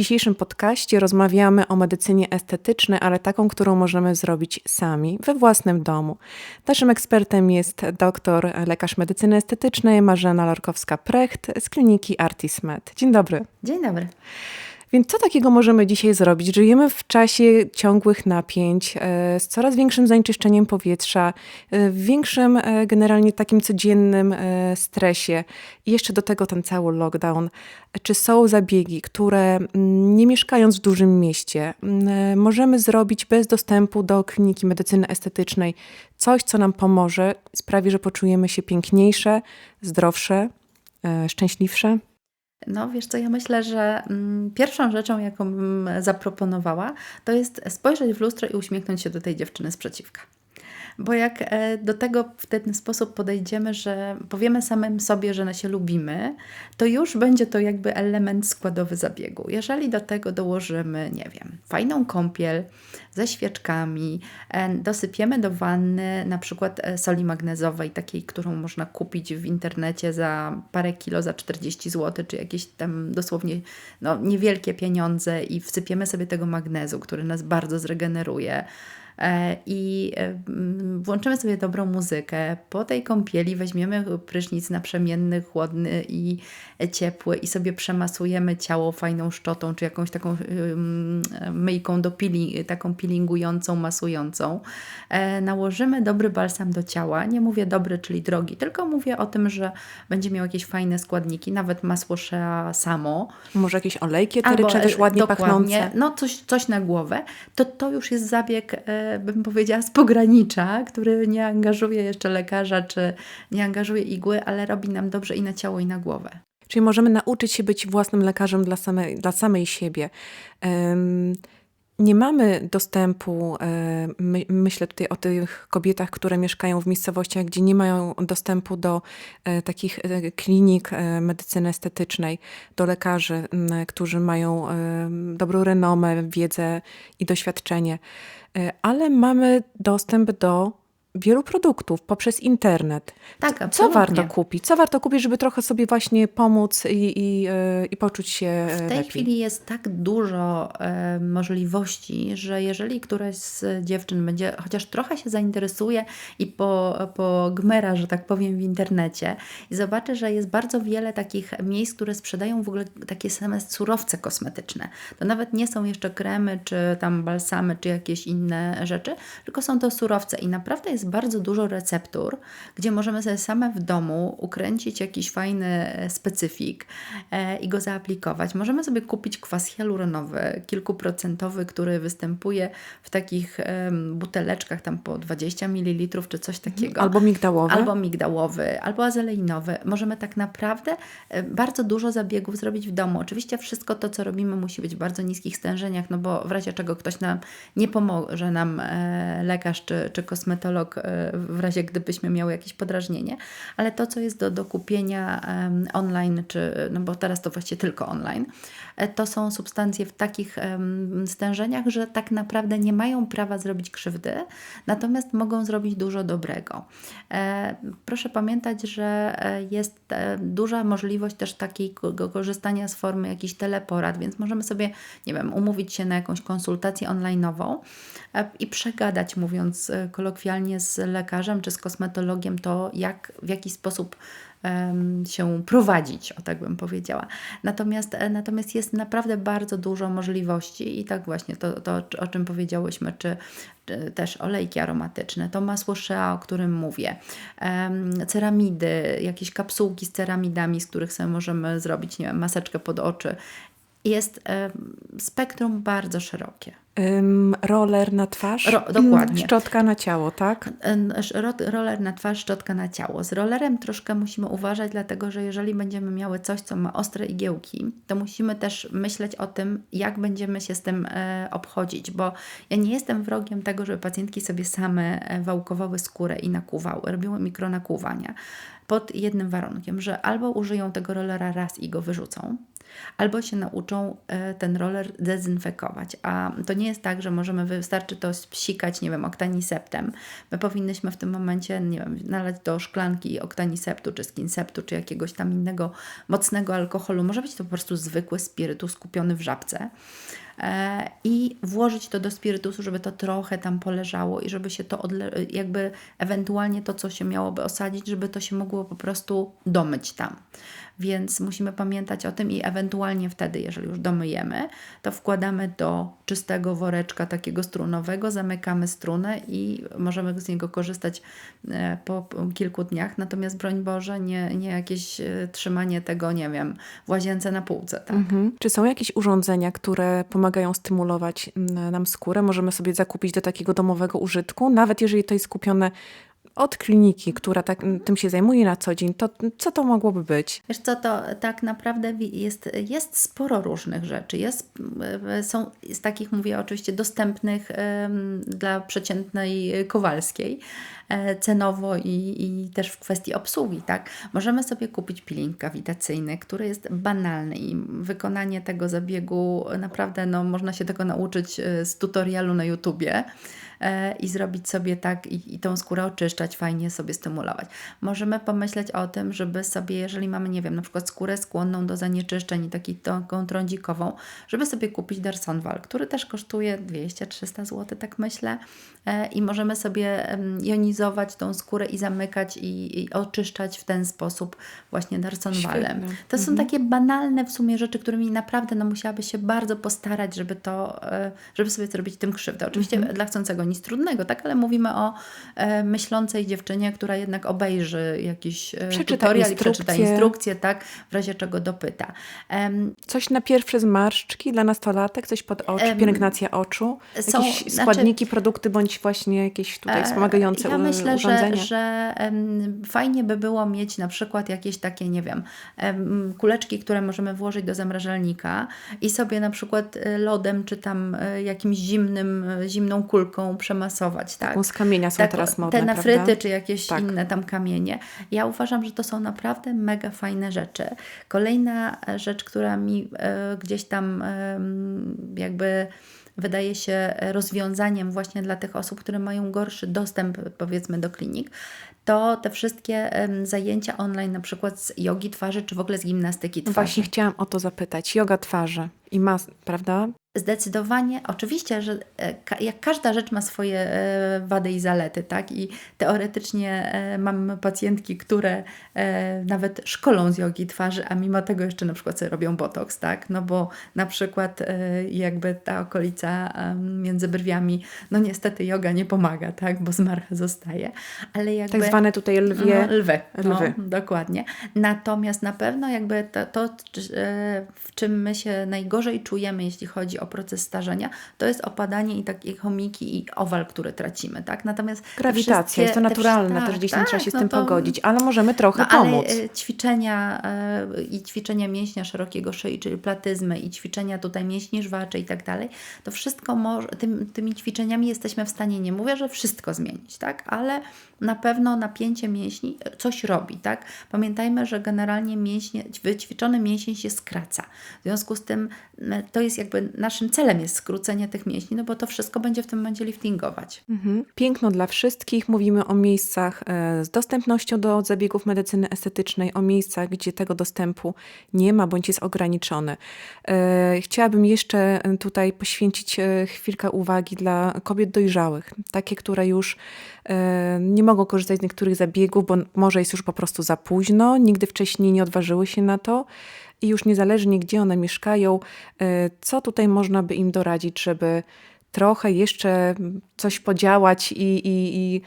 dzisiejszym podcaście rozmawiamy o medycynie estetycznej, ale taką, którą możemy zrobić sami, we własnym domu. Naszym ekspertem jest doktor, lekarz medycyny estetycznej Marzena Lorkowska-Precht z kliniki Artismed. Dzień dobry. Dzień dobry. Więc co takiego możemy dzisiaj zrobić? Żyjemy w czasie ciągłych napięć, e, z coraz większym zanieczyszczeniem powietrza, e, w większym e, generalnie takim codziennym stresie i jeszcze do tego ten cały lockdown. Czy są zabiegi, które nie mieszkając w dużym mieście, możemy zrobić bez dostępu do kliniki medycyny estetycznej coś, co nam pomoże, sprawi, że poczujemy się piękniejsze, zdrowsze, szczęśliwsze? No, wiesz co, ja myślę, że mm, pierwszą rzeczą, jaką bym zaproponowała, to jest spojrzeć w lustro i uśmiechnąć się do tej dziewczyny sprzeciwka. Bo jak e, do tego w ten sposób podejdziemy, że powiemy samym sobie, że się lubimy, to już będzie to jakby element składowy zabiegu. Jeżeli do tego dołożymy, nie wiem, fajną kąpiel ze świeczkami, e, dosypiemy do wanny na przykład e, soli magnezowej, takiej, którą można kupić w internecie za parę kilo, za 40 zł, czy jakieś tam dosłownie no, niewielkie pieniądze i wsypiemy sobie tego magnezu, który nas bardzo zregeneruje i e, włączymy sobie dobrą muzykę. Po tej kąpieli weźmiemy prysznic naprzemienny, chłodny i ciepły i sobie przemasujemy ciało fajną szczotą, czy jakąś taką myjką do pili, taką peelingującą, masującą. E, nałożymy dobry balsam do ciała. Nie mówię dobry, czyli drogi, tylko mówię o tym, że będzie miał jakieś fajne składniki, nawet masło shea samo. Może jakieś olejki eteryczne też ładnie pachnące. No coś, coś na głowę. To to już jest zabieg bym powiedziała, z pogranicza, który nie angażuje jeszcze lekarza, czy nie angażuje igły, ale robi nam dobrze i na ciało, i na głowę. Czyli możemy nauczyć się być własnym lekarzem dla samej, dla samej siebie. Nie mamy dostępu, my, myślę tutaj o tych kobietach, które mieszkają w miejscowościach, gdzie nie mają dostępu do e, takich e, klinik e, medycyny estetycznej, do lekarzy, którzy mają dobrą renomę, wiedzę i doświadczenie. E, ale mamy dostęp do wielu produktów poprzez internet. Tak, Co warto kupić? Co warto kupić, żeby trochę sobie właśnie pomóc i, i, e, i poczuć się W tej lepiej? chwili jest tak dużo e, możliwości, że jeżeli któraś z dziewczyn będzie chociaż trochę się zainteresuje i po, po gmera, że tak powiem, w internecie i zobaczy, że jest bardzo wiele takich miejsc, które sprzedają w ogóle takie same surowce kosmetyczne. To nawet nie są jeszcze kremy, czy tam balsamy, czy jakieś inne rzeczy, tylko są to surowce i naprawdę jest jest bardzo dużo receptur, gdzie możemy sobie same w domu ukręcić jakiś fajny e, specyfik e, i go zaaplikować. Możemy sobie kupić kwas hialuronowy, kilkuprocentowy, który występuje w takich buteleczkach tam po 20 ml czy coś mhm. takiego. Albo migdałowy. Albo migdałowy, albo azeleinowy. Możemy tak naprawdę e, bardzo dużo zabiegów zrobić w domu. Oczywiście wszystko to, co robimy, musi być w bardzo niskich stężeniach, no bo w razie czego ktoś nam nie pomoże, nam lekarz czy, czy kosmetolog E, w razie gdybyśmy miały jakieś podrażnienie, ale to, co jest do, do kupienia online, czy, no bo teraz to właściwie tylko online, e, to są substancje w takich stężeniach, że tak naprawdę nie mają prawa zrobić krzywdy, natomiast mogą zrobić dużo dobrego. E, proszę pamiętać, że jest duża możliwość też takiego korzystania z formy jakichś teleporad, więc możemy sobie, nie wiem, umówić się na jakąś konsultację online'ową i przegadać, mówiąc kolokwialnie, z lekarzem czy z kosmetologiem to, jak, w jaki sposób się prowadzić, o tak bym powiedziała. Natomiast, e, natomiast jest naprawdę bardzo dużo możliwości i tak właśnie to, to o czym powiedziałyśmy, czy, czy też olejki aromatyczne, to masło shea, o którym mówię, ceramidy, jakieś kapsułki z ceramidami, z których sobie możemy zrobić, nie wiem, maseczkę pod oczy. Jest spektrum bardzo szerokie. Roller na twarz? Ro, dokładnie. Szczotka na ciało, tak? Roller na twarz, szczotka na ciało. Z rollerem troszkę musimy uważać, dlatego że jeżeli będziemy miały coś, co ma ostre igiełki, to musimy też myśleć o tym, jak będziemy się z tym e, obchodzić, bo ja nie jestem wrogiem tego, żeby pacjentki sobie same e, wałkowały skórę i nakuwały, robiły mikronakłuwania pod jednym warunkiem, że albo użyją tego rollera raz i go wyrzucą, albo się nauczą e, ten roller dezynfekować. A to nie jest tak, że możemy, wystarczy to psikać, nie wiem, oktaniseptem. My powinnyśmy w tym momencie, nie wiem, nalać do szklanki oktaniseptu, czy skinseptu, czy jakiegoś tam innego mocnego alkoholu. Może być to po prostu zwykły spirytus kupiony w żabce e, i włożyć to do spirytusu, żeby to trochę tam poleżało i żeby się to odle- jakby ewentualnie to, co się miałoby osadzić, żeby to się mogło po prostu domyć tam. Więc musimy pamiętać o tym i ewentualnie wtedy, jeżeli już domyjemy, to wkładamy do czystego woreczka takiego strunowego, zamykamy strunę i możemy z niego korzystać e, po kilku dniach. Natomiast broń Boże, nie, nie jakieś e, trzymanie tego, nie wiem, w łazience na półce. Tak? Mhm. Czy są jakieś urządzenia, które pomagają stymulować nam skórę? Możemy sobie zakupić do takiego domowego użytku, nawet jeżeli to jest kupione od kliniki, która tak, tym się zajmuje na co dzień, to co to mogłoby być? Wiesz co, to tak naprawdę jest, jest sporo różnych rzeczy. Jest, e, są z takich, mówię oczywiście, dostępnych dla przeciętnej Kowalskiej e, cenowo i, i też w kwestii obsługi. Tak? Możemy sobie kupić peeling kawitacyjny, który jest banalny i wykonanie tego zabiegu naprawdę no, można się tego nauczyć e, z tutorialu na YouTubie e, i zrobić sobie tak i, i tą skórę oczyszczać, fajnie sobie stymulować. Możemy pomyśleć o tym, żeby sobie, jeżeli mamy, nie wiem, na przykład skórę skłonną do zanieczyszczeń i taką trądzikową, żeby sobie kupić Darsonwal, który też kosztuje 200-300 zł, tak myślę. E, I możemy sobie jonizować tą skórę i zamykać i, i oczyszczać w ten sposób właśnie Darsonwalem. Świetne. To są takie banalne w sumie rzeczy, którymi naprawdę no, musiałaby się bardzo postarać, żeby to, e, żeby sobie zrobić tym krzywdę. Oczywiście dla chcącego nic trudnego, tak, ale mówimy o e, myślącej dziewczynie, która jednak obejrzy jakiś e, Przeczyta tutorial i przeczyta instrukcję. instrukcję, tak, w razie czego dopyta. Em, Coś na pierwsze zmarszczki dla nastolatek, coś pod oczy, Em, pielęgnacja oczu, są- jakieś znaczy- składniki, produkty bądź właśnie jakieś tutaj E, wspomagające Ja u- myślę, urządzenia. że, że em, fajnie by było mieć na przykład jakieś takie, nie wiem, em, kuleczki, które możemy włożyć do zamrażalnika i sobie na przykład e, lodem czy tam e, jakimś zimnym, zimną kulką przemasować, tak? Z kamienia są Tak, teraz modne, Te prawda? nafryty czy jakieś Tak. inne tam kamienie. Ja uważam, że to są naprawdę mega fajne rzeczy. Kolejna e, rzecz, która mi e, gdzieś tam jakby wydaje się rozwiązaniem właśnie dla tych osób, które mają gorszy dostęp powiedzmy do klinik, to te wszystkie zajęcia online na przykład z jogi twarzy, czy w ogóle z gimnastyki twarzy. Właśnie chciałam o to zapytać. Yoga twarzy i mas, prawda? Zdecydowanie, oczywiście, że e, jak każda rzecz ma swoje e, wady i zalety, tak? I teoretycznie e, mam pacjentki, które nawet szkolą z jogi twarzy, a mimo tego jeszcze na przykład sobie robią botoks, tak? No bo na przykład jakby ta okolica między brwiami, no niestety joga nie pomaga, tak? Bo zmarcha zostaje, ale jakby... Tak zwane tutaj lwie. No, lwy. No, Lwy. dokładnie. Natomiast na pewno jakby to, to, w czym my się najgorzej czujemy, jeśli chodzi o proces starzenia, to jest opadanie i takie chomiki i owal, który tracimy, tak? Natomiast te Grawitacja, jest to te naturalne, wszy- też gdzieś tak, trzeba się z no tym to- pogodzić, ale możemy trochę no, ale pomóc. e, ćwiczenia e, i ćwiczenia mięśnia szerokiego szyi, czyli platyzmy i ćwiczenia tutaj mięśni żwacze i tak dalej, to wszystko może, tym, tymi ćwiczeniami jesteśmy w stanie, nie mówię, że wszystko zmienić, tak, ale na pewno napięcie mięśni e, coś robi, tak. Pamiętajmy, że generalnie mięśnie, wyćwiczony mięsień się skraca. W związku z tym to jest jakby naszym celem jest skrócenie tych mięśni, no bo to wszystko będzie w tym momencie liftingować. Mhm. Piękno dla wszystkich. Mówimy o miejscach e, z dostępnością do zabiegów medycyny estetycznej, o miejscach, gdzie tego dostępu nie ma bądź jest ograniczony. E, Chciałabym jeszcze e, tutaj poświęcić chwilkę uwagi dla kobiet dojrzałych, takie, które już nie mogą korzystać z niektórych zabiegów, bo może jest już po prostu za późno, nigdy wcześniej nie odważyły się na to. I już niezależnie, gdzie one mieszkają, e, co tutaj można by im doradzić, żeby trochę jeszcze coś podziałać i, i, i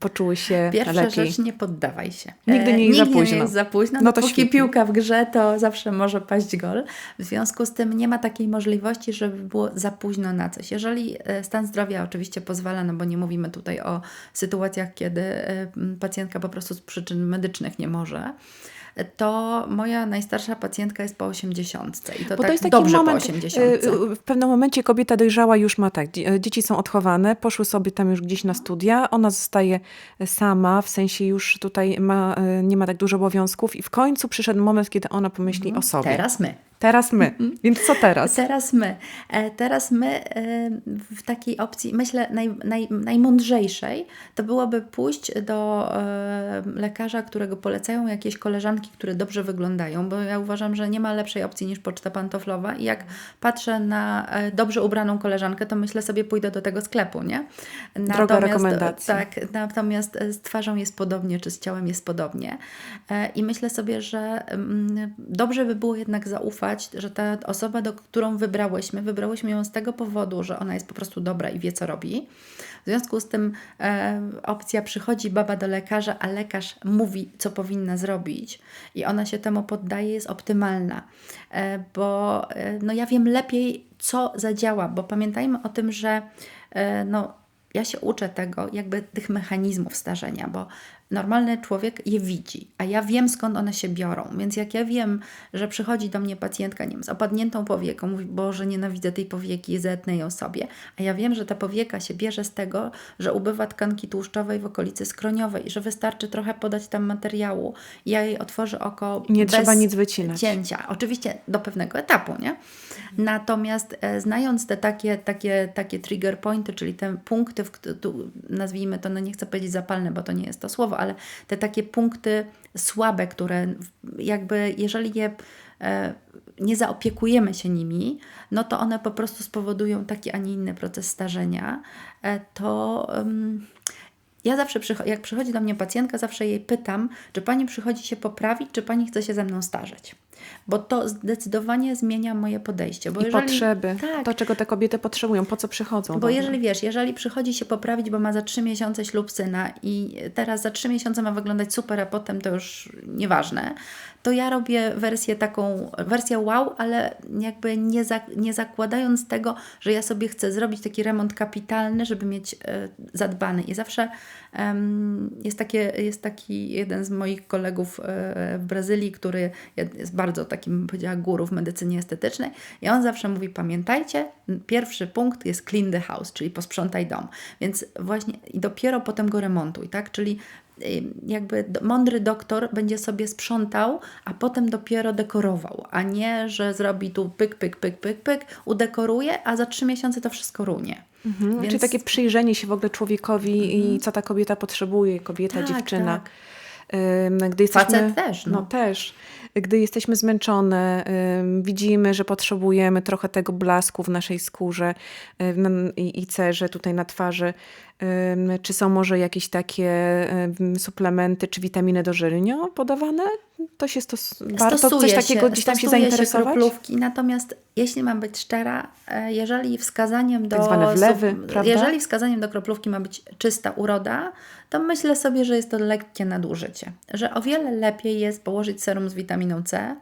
poczuły się Pierwsza lepiej. rzecz, nie poddawaj się. Nigdy nie E, jest za nigdy późno. nie jest za późno. No to Dopóki świetnie. piłka w grze, to zawsze może paść gol. W związku z tym nie ma takiej możliwości, żeby było za późno na coś. Jeżeli e, stan zdrowia oczywiście pozwala, no bo nie mówimy tutaj o sytuacjach, kiedy e, pacjentka po prostu z przyczyn medycznych nie może, to moja najstarsza pacjentka jest po 80 i to Bo tak to jest taki dobrze moment, po e, 80. e, w pewnym momencie kobieta dojrzała już ma tak, dzie- dzieci są odchowane, poszły sobie tam już gdzieś na studia, ona zostaje sama, w sensie już tutaj ma, e, nie ma tak dużo obowiązków i w końcu przyszedł moment, kiedy ona pomyśli o sobie. Teraz my. Teraz my. Więc co teraz? Teraz my. E, Teraz my e, w takiej opcji, myślę, naj, naj, najmądrzejszej, to byłoby pójść do e, lekarza, którego polecają jakieś koleżanki, które dobrze wyglądają, bo ja uważam, że nie ma lepszej opcji niż poczta pantoflowa i jak patrzę na dobrze ubraną koleżankę, to myślę sobie, pójdę do tego sklepu, nie? Droga rekomendacja. Tak, natomiast z twarzą jest podobnie, czy z ciałem jest podobnie. I myślę sobie, że mm, dobrze by było jednak zaufać, że ta osoba, do którą wybrałyśmy, wybrałyśmy ją z tego powodu, że ona jest po prostu dobra i wie, co robi. W związku z tym e, opcja przychodzi baba do lekarza, a lekarz mówi, co powinna zrobić i ona się temu poddaje, jest optymalna. E, bo e, no, ja wiem lepiej, co zadziała, bo pamiętajmy o tym, że e, no, ja się uczę tego, jakby tych mechanizmów starzenia, bo normalny człowiek je widzi, a ja wiem skąd one się biorą. Więc jak ja wiem, że przychodzi do mnie pacjentka nie wiem, z opadniętą powieką, mówi, Boże, nienawidzę tej powieki, zetnę ją sobie, a ja wiem, że ta powieka się bierze z tego, że ubywa tkanki tłuszczowej w okolicy skroniowej, że wystarczy trochę podać tam materiału ja jej otworzę oko nie bez trzeba nic wycinać. cięcia. Oczywiście do pewnego etapu, nie? Natomiast e, znając te takie, takie, takie trigger pointy, czyli te punkty, w, tu, nazwijmy to, no nie chcę powiedzieć zapalne, bo to nie jest to słowo, ale te takie punkty słabe, które jakby jeżeli je e, nie zaopiekujemy się nimi, no to one po prostu spowodują taki, a nie inny proces starzenia, e, to... ja zawsze, jak przychodzi do mnie pacjentka, zawsze jej pytam, czy pani przychodzi się poprawić, czy pani chce się ze mną starzeć. Bo to zdecydowanie zmienia moje podejście. Bo I jeżeli, potrzeby. Tak, To, czego te kobiety potrzebują, po co przychodzą. bo jeżeli wiesz, jeżeli przychodzi się poprawić, bo ma za trzy miesiące ślub syna i teraz za trzy miesiące ma wyglądać super, a potem to już nieważne, to ja robię wersję taką, wersję wow, ale jakby nie, za, nie zakładając tego, że ja sobie chcę zrobić taki remont kapitalny, żeby mieć e, zadbany. I zawsze jest, takie, jest taki jeden z moich kolegów e, w Brazylii, który jest bardzo takim, bym powiedziała, guru w medycynie estetycznej i on zawsze mówi, pamiętajcie, pierwszy punkt jest clean the house, czyli posprzątaj dom. Więc właśnie i dopiero potem go remontuj, tak? Czyli y, jakby mądry doktor będzie sobie sprzątał, a potem dopiero dekorował, a nie, że zrobi tu pyk, pyk, pyk, pyk, pyk, udekoruje, a za trzy miesiące to wszystko runie. Mhm. Więc- Czyli takie przyjrzenie się w ogóle człowiekowi i co ta kobieta potrzebuje, kobieta, Tak, dziewczyna. tak. Gdy jesteśmy, Facet też, no. No też. Gdy jesteśmy zmęczone, widzimy, że potrzebujemy trochę tego blasku w naszej skórze i cerze tutaj na twarzy. Czy są może jakieś takie suplementy czy witaminy dożylnio podawane? To się stos... warto coś takiego gdzieś tam się zainteresować? kroplówki, natomiast jeśli mam być szczera, e, jeżeli wskazaniem do Tak zwane wlewy, prawda? jeżeli wskazaniem do kroplówki ma być czysta uroda, to myślę sobie, że jest to lekkie nadużycie. Że o wiele lepiej jest położyć serum z witaminą C,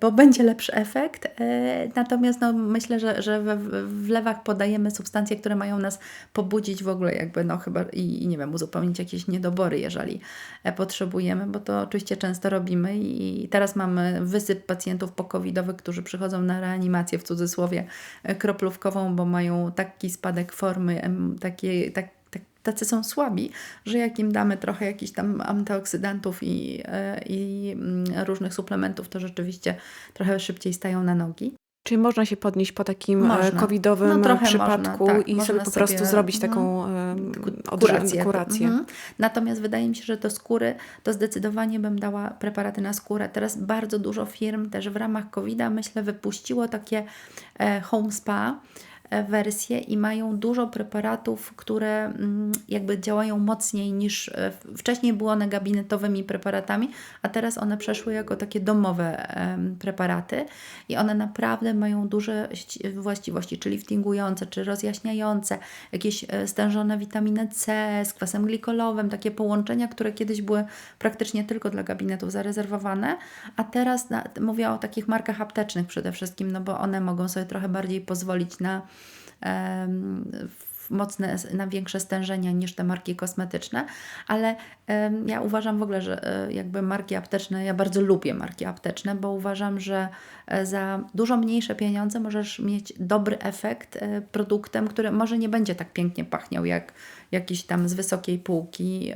bo będzie lepszy efekt. e, Natomiast no, myślę, że, że w wlewach podajemy substancje, które mają nas pobudzić w ogóle jakby no chyba i, i nie wiem, uzupełnić jakieś niedobory, jeżeli e, potrzebujemy, bo to oczywiście często robimy i teraz mamy wysyp pacjentów pokowidowych, którzy przychodzą na reanimację w cudzysłowie e, kroplówkową, bo mają taki spadek formy, takie, tak, tak, tacy są słabi, że jak im damy trochę jakichś tam antyoksydantów i, e, i mm, różnych suplementów, to rzeczywiście trochę szybciej stają na nogi. Czyli można się podnieść po takim Można. można. covidowym No, przypadku można, tak. i Można sobie po prostu sobie, zrobić mhm, taką um, kurację. kurację. Mhm. Natomiast wydaje mi się, że do skóry to zdecydowanie bym dała preparaty na skórę. Teraz bardzo dużo firm też w ramach COVID-a myślę wypuściło takie e, home spa e, wersje i mają dużo preparatów, które mm, jakby działają mocniej niż e, wcześniej było one gabinetowymi preparatami, a teraz one przeszły jako takie domowe preparaty i one naprawdę mają duże ści- właściwości, czy liftingujące, czy rozjaśniające, jakieś e, stężone witaminę C z kwasem glikolowym, takie połączenia, które kiedyś były praktycznie tylko dla gabinetów zarezerwowane, a teraz na, mówię o takich markach aptecznych przede wszystkim, no bo one mogą sobie trochę bardziej pozwolić na mocne, na większe stężenia niż te marki kosmetyczne, ale ja uważam w ogóle, że e, jakby marki apteczne, ja bardzo lubię marki apteczne, bo uważam, że e, za dużo mniejsze pieniądze możesz mieć dobry efekt e, produktem, który może nie będzie tak pięknie pachniał jak, jakiś tam z wysokiej półki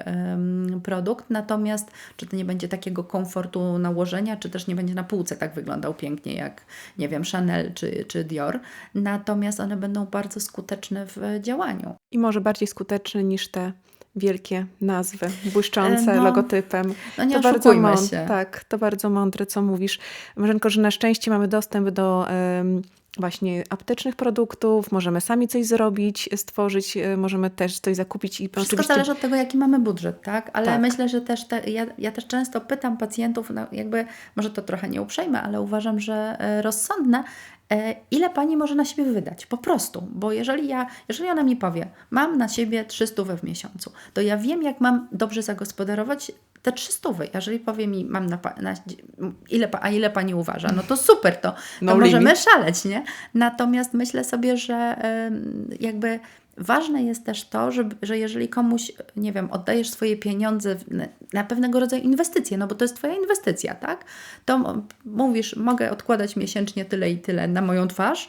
produkt, natomiast czy to nie będzie takiego komfortu nałożenia, czy też nie będzie na półce tak wyglądał pięknie jak, nie wiem, Chanel czy, czy Dior, natomiast one będą bardzo skuteczne w działaniu. I może bardziej skuteczny niż te wielkie nazwy, błyszczące E, no, logotypem. No nie to bardzo oszukujmy mąd- się. Tak, to bardzo mądre, co mówisz. Marzenko, że na szczęście mamy dostęp do właśnie aptecznych produktów, możemy sami coś zrobić, stworzyć, e, możemy też coś zakupić i Wszystko zależy od tego, jaki mamy budżet, tak? Ale Tak. myślę, że też te, ja, ja też często pytam pacjentów, no jakby może to trochę nieuprzejme, ale uważam, że e, rozsądne, e, ile pani może na siebie wydać? Po prostu. Bo jeżeli ja, jeżeli ona mi powie, mam na siebie 300 w miesiącu, to ja wiem, jak mam dobrze zagospodarować te 300. Jeżeli powie mi, mam na, na ile, a ile pani uważa, no to super, to, to No możemy limit. szaleć, nie? Natomiast myślę sobie, że jakby ważne jest też to, że, że jeżeli komuś, nie wiem, oddajesz swoje pieniądze na, pewnego rodzaju inwestycje, no bo to jest Twoja inwestycja, tak? To mówisz, mogę odkładać miesięcznie tyle i tyle na moją twarz,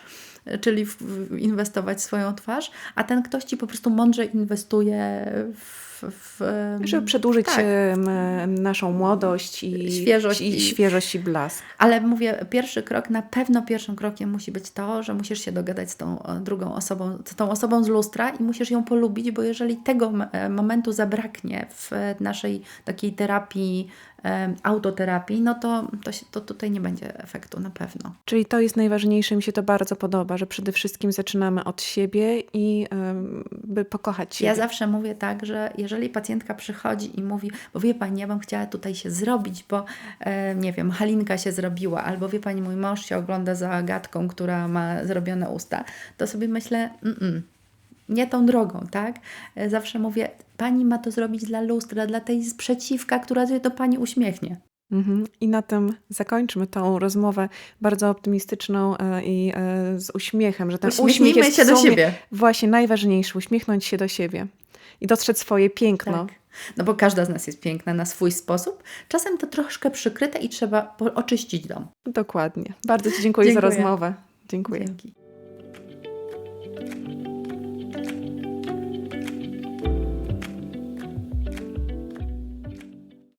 czyli w, w, inwestować w swoją twarz, a ten ktoś Ci po prostu mądrze inwestuje w... w Żeby przedłużyć tak. naszą młodość i Świeżość i, i- świeżość i blask. Ale mówię, pierwszy krok, na pewno pierwszym krokiem musi być to, że musisz się dogadać z tą drugą osobą, z tą osobą z lustra i musisz ją polubić, bo jeżeli tego e, momentu zabraknie w naszej takiej terapii, autoterapii, no to, to, się, to tutaj nie będzie efektu na pewno. Czyli to jest najważniejsze, mi się to bardzo podoba, że przede wszystkim zaczynamy od siebie i by pokochać siebie. Ja zawsze mówię tak, że jeżeli pacjentka przychodzi i mówi, bo wie Pani, ja bym chciała tutaj się zrobić, bo nie wiem, Halinka się zrobiła, albo wie Pani, mój mąż się ogląda za Agatką, która ma zrobione usta, to sobie myślę, mm, nie tą drogą, tak? E, Zawsze mówię, Pani ma to zrobić dla lustra, dla tej sprzeciwka, która się do Pani uśmiechnie. Mhm. I na tym zakończmy tą rozmowę bardzo optymistyczną e, i e, z uśmiechem, że ten uśmiech jest się do siebie. Właśnie najważniejszy, uśmiechnąć się do siebie i dostrzec swoje piękno. Tak. No bo każda z nas jest piękna na swój sposób. Czasem to troszkę przykryte i trzeba oczyścić dom. Dokładnie. Bardzo Ci dziękuję, za Dziękuję. rozmowę. Dziękuję. Dzięki.